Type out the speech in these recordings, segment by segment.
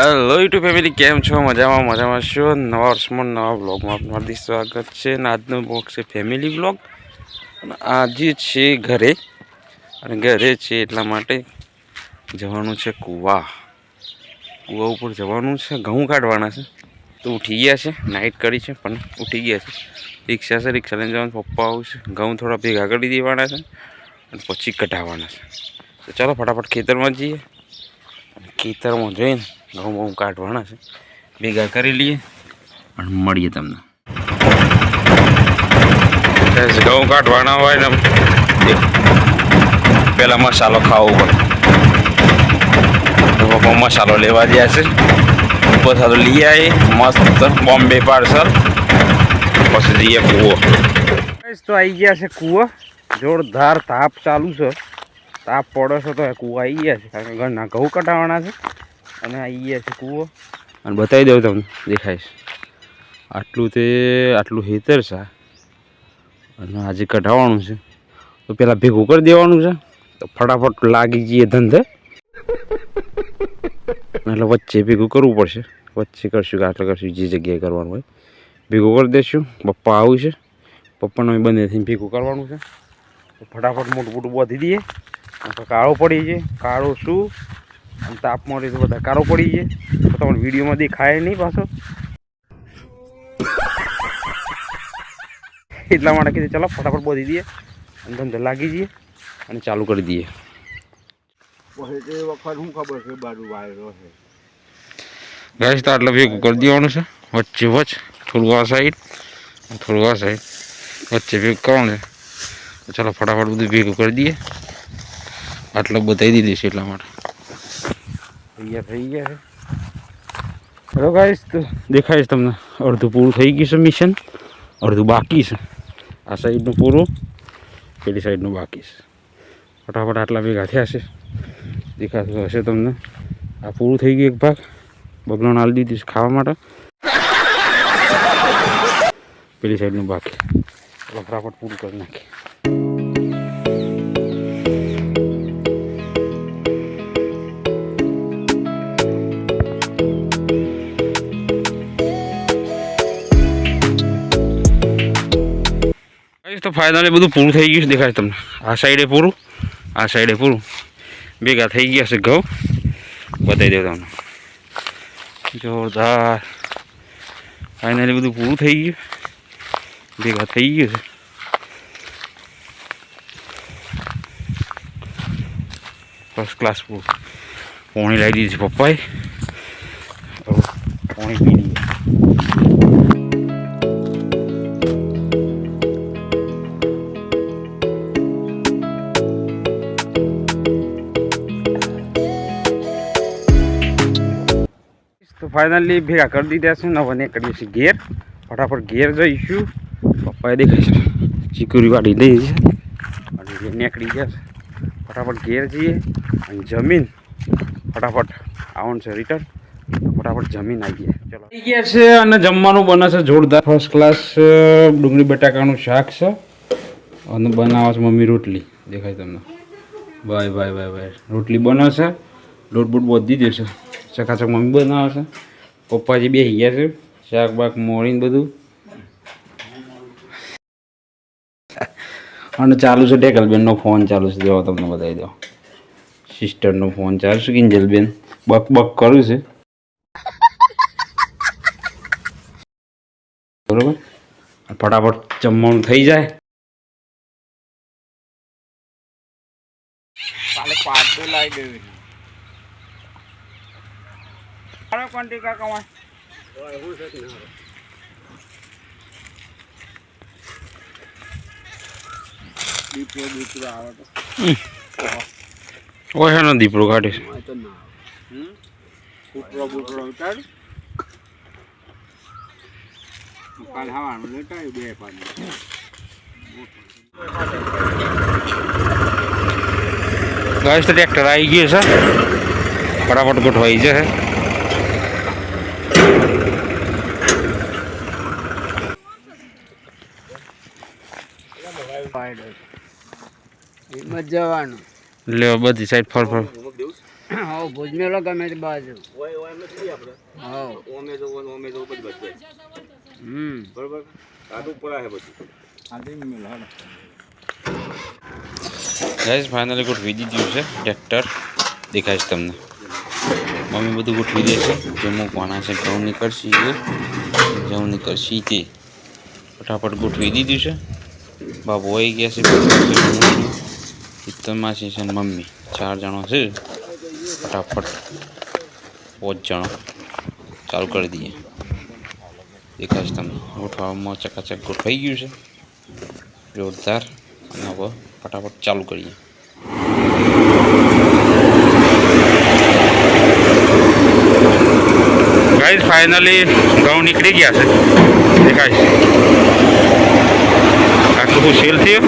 Hello YouTube family કેમ છો? મજામાં મજામાં છો? નવા વર્ષમાં નવા બ્લોગમાં આપનું હાર્દિક સ્વાગત છે અને આજનો બ્લોગ છે ફેમિલી બ્લોગ અને આજે છે ઘરે. અને ઘરે છે એટલા માટે જવાનું છે કૂવા. કૂવા ઉપર જવાનું છે. ઘઉં કાઢવાના છે. તો ઉઠી ગયા છે. નાઇટ કરી છે, પણ ઉઠી ગયા છે. રિક્ષા છે, રિક્ષા લઈને જવાનું. પપ્પા આવશે ઘઉં થોડા ભેગા કરી દેવાના છે અને પછી કઢાવવાના છે. તો ચાલો ફટાફટ ખેતરમાં જઈએ. ખેતરમાં જઈને ઘઉં બહુ કાઢવાના છે. ભેગા કરી લઈએ. અને મળીએ તમને. ઘઉં કાઢવાના હોય ને. પહેલાં મસાલો ખાવો પડે. તો પપ્પા મસાલો લેવા ગયા છે. મસાલો લઈ આવી મસ્ત બોમ્બે પાર્સલ પછી જઈએ કૂવો. તો આવી ગયા છે કૂવો. જોરદાર તાપ ચાલુ છે. તાપ પડે છે તો કૂવા આવી ગયા છે. કારણ કે ઘરના ઘઉં કટાવવાના છે. અને આવી ગયા છે કૂવો. અને બતાવી દઉં તમને દેખાય આટલું તે, આટલું હેતર છે અને આજે કઢાવવાનું છે. તો પેલા ભેગું કરી દેવાનું છે. તો ફટાફટ લાગી જઈએ ધંધે. એટલે વચ્ચે ભેગું કરવું પડશે. વચ્ચે કરશું કે આટલે કરશું, જે જગ્યાએ કરવાનું હોય. ભેગું કરી દઈશું પપ્પા આવું છે. પપ્પાનો બંને થઈને ભેગું કરવાનું છે. તો ફટાફટ મોટું મોટું બાંધી દઈએ. કાળો પડી જાય. કાળો શું? અને તાપમાં રહે તો બધા કાળો પડી જાય તો તમને વિડીયોમાં દેખાય નહીં પાછો. એટલા માટે કીધું ચાલો ફટાફટ બોધી દઈએ અને ધંધે લાગી જઈએ અને ચાલુ કરી દઈએ. વખત શું ખબર છે બાજુ વાયરો છે? ગાઈસ તો આટલે ભેગું કરી દેવાનું છે. વચ્ચે વચ્ચ થોડું આ સાઈડ થોડું આ સાઈડ વચ્ચે ભેગું કરવાનું છે. ચાલો ફટાફટ બધું ભેગું કરી દઈએ. આટલું બતાવી દીધી છે એટલા માટે. તૈયાર થઈ ગયા છે. હેલો ગાઈસ તો દેખાય છે તમને, અડધું પૂરું થઈ ગયું છે મિશન અડધું બાકી છે. આ સાઈડનું પૂરું, પેલી સાઈડનું બાકી છે. ફટાફટ આટલા ભેગા થયા છે. દેખાતું હશે તમને. આ પૂરું થઈ ગયું એક ભાગ. બગલોને આલી દીધી ખાવા માટે. પેલી સાઈડનું બાકી. ફટાફટ પૂરું કરી નાખીએ. ફાઇનલી બધું પૂરું થઈ ગયું છે. દેખાય તમને. આ સાઈડે પૂરું, આ સાઈડે પૂરું. ભેગા થઈ ગયા છે ઘઉં. બતાવી દઉં તમને. જોરદાર. ફાઇનલી બધું પૂરું થઈ ગયું. ભેગા થઈ ગયું છે. ફર્સ્ટ ક્લાસ પૂરું. પોણી લાવી દીધી છે પપ્પાએ. પોણી પી ફાઇનલી ભેગા કરી દીધા છે ને હવે નીકળીએ છીએ ઘેર. ફટાફટ ઘેર જઈશું. પપ્પાએ દેખાય ચીકુરી વાળી લઈ છે. અને નીકળી ગયા છે. ફટાફટ ઘેર જઈએ અને જમીન ફટાફટ આવવાનું છે રિટર્ન ફટાફટ જમીન આવી ગયા. ચલો. ગયા છે અને જમવાનું બને છે જોરદાર. ફર્સ્ટ ક્લાસ ડુંગળી બટાકાનું શાક છે. અને બનાવે છે મમ્મી રોટલી. દેખાય તમને? Bye bye bye bye. રોટલી બને છે. લોટ બોટ બધી દેશે ચકાચક મમ્મી બનાવે છે. પપ્પાજી બે ગયા છે. શાક બાક મોળીને બધું. અને ચાલુ છે ટેકલબેનનો ફોન ચાલુ છે. જેવો તમને બતાવી દો સિસ્ટરનો ફોન ચાલુ છે, કિંજલબેન. બક બક કરું છે. બરોબર? ફટાફટ જમવાનું થઈ જાય. કાલે પાટો લાવી અરે કોન્ટી કાકા વાય દીપડો દીપડો આવે તો ઓય હેનો દીપડો કાઢે છે. ઉપરો બુપરો ઉતાર કાલ હવાનું લેટાય બે પાણી ગાઈસ, તો ટ્રેક્ટર આવી ગયું છે. ફટાફટ ગોઠવાઈ જશે. એમાં જવાનું. એટલે બધી સાઈડ ફળ ફળ. હા ભુજ મેલો ગમે તે બાજુ? ઓય ઓય આપણે. હા ઓમે જો ઓમે જો બધું બધે. હમ. બરોબર? આટલું પરા હે બધું આથી મેલ હાલ. ફાઇનલી ગોઠવી દીધું છે. ટ્રેક્ટર દેખાય છે તમને. મમ્મી બધું ગોઠવી દે છે. જે મૂકવાના છે ઘઉં નીકળશી ઘઉં નીકળશી તે. ફટાફટ ગોઠવી દીધું છે. બાબુ આવી ગયા છે. પિત્તરમાં છે મમ્મી. ચાર જણો છે. ફટાફટ પાંચ જણો. ચાલુ કરી દઈએ. દેખાય છે તમને ગોઠવામાં ચકાચક ગોઠવાઈ ગયું છે. જોરદાર. અને હવે ફટાફટ ચાલુ કરીએ. ગાઈઝ ફાઇનલી ઘઉં નીકળી ગયા છે. દેખાય આટલું સેલ થયું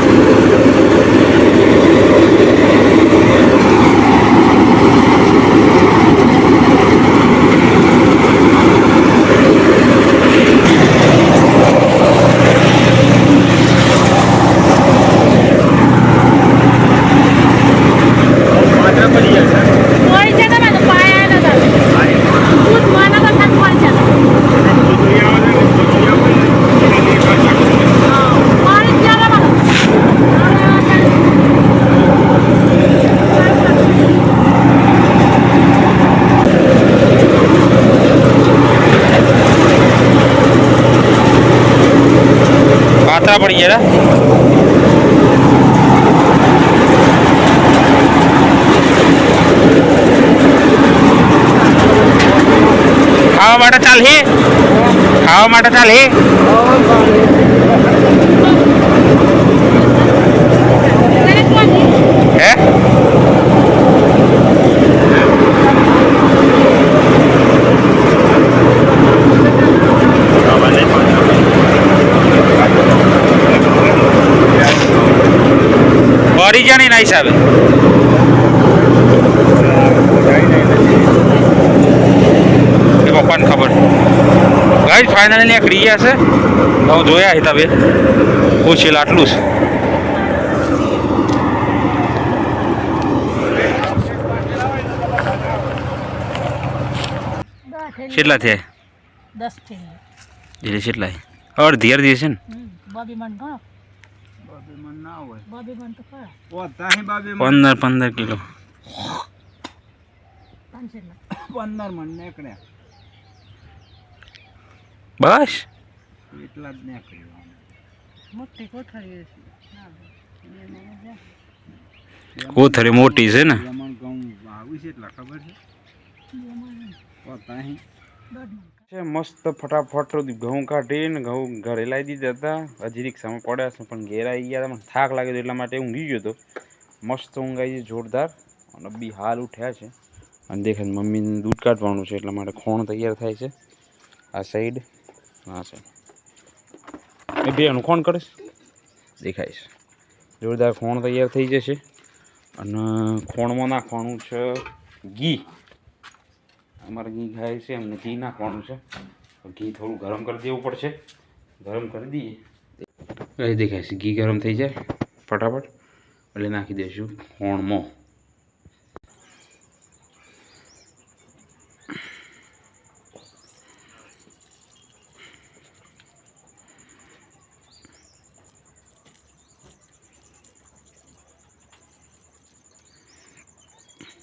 કોઈ છે તમે તો પાયા નતા દૂધ માના તો થાક પડી જાય હા પાણી ચાલે મને ગયા ખાવા માટે ચાલ ખાવા માટે ચાલ હે તેને કોની હે ભરી જાણી ના હિસાબે પપ્પાને ખબર. ગાઈસ ફાઇનલી એક રહ્યા છે હું જોયા હતા બે. પૂછેલ આટલું છે કેટલા થયા? દસ થયા. એટલે કેટલા અડધી અડધી છે ને? બોબી મન ગણો. પંદર પંદર કિલો. પંદર મણ નીકળ્યા. બસ? એટલા જ નીકળ્યું મોટી કોથળી મોટી છે ને? આવી છે એટલા ખબર છે? છે, મસ્ત ફટાફટ ઘઉં કાઢીને, ઘઉં ઘરે લાવી દીધા હતા. હજી રિક્ષામાં પડ્યા છે પણ ઘેર આવી ગયા મને થાક લાગ્યો એટલા માટે ઊંઘી ગયો હતો. મસ્ત ઊંઘ આવી જોરદાર. અને બી હાલ ઉઠ્યા છે. અને દેખે મમ્મીને દૂધ કાઢવાનું છે, એટલા માટે ખોણ તૈયાર થાય છે. આ સાઈડ આ સાઈડ એ બેનું ખોણ કરીશ દેખાય છે. જોરદાર ખોણ તૈયાર થઈ જશે. અને ખોણમાં નાખવાનું છે ઘી. અમારે ઘી ખાય છે એમને ઘી નાખવાનું છે. ઘી થોડું ગરમ કરી દેવું પડશે. ગરમ કરી દઈએ. એ દેખાય છે, ઘી ગરમ થઈ જાય. ફટાફટ. એટલે નાખી દઈશું ખોણમાં.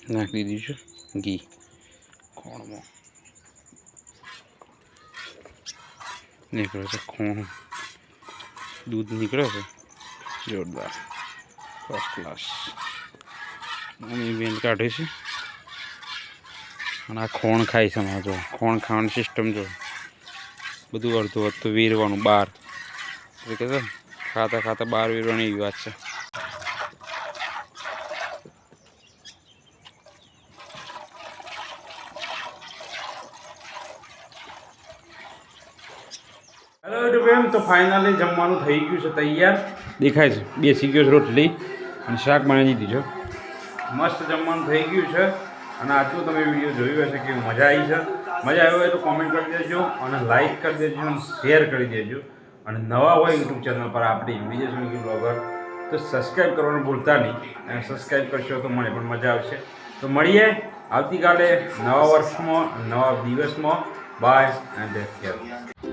નાખી દઈશું ઘી. ખોણમાં. નીકળે છે ખોણ. દૂધ નીકળે છે? જોરદાર. ફર્સ્ટ ક્લાસ મમ્મી બેન કાઢે છે. અને આ ખોણ ખાય છે અમારે જો ખોણ ખાવાની સિસ્ટમ જો. બધું અડધું અડધું વીરવાનું બહાર એ કહે છે ખાતા ખાતા બહાર વીરવાની એવી વાત છે. હેલો યુટ્યુબ એમ તો ફાઇનલી જમવાનું થઈ ગયું છે તૈયાર. દેખાય છે. બેસી ગયો છે રોટલી અને શાક બનાવી દીધું છે. મસ્ત જમવાનું થઈ ગયું છે. અને આટલું તમે વીડિયો જોયું હશે કે મજા આવી છે. મજા આવી હોય તો કોમેન્ટ કરી દેજો અને લાઈક કરી દેજો અને શેર કરી દેજો. અને નવા હોય યુટ્યુબ ચેનલ પર આપણી વિજય સ્વિગી બ્લોગર તો સબસ્ક્રાઈબ કરવાનું ભૂલતા નહીં. અને સબસ્ક્રાઈબ કરશો તો મને પણ મજા આવશે. તો મળીએ આવતીકાલે નવા વર્ષમાં નવા દિવસમાં. By and take care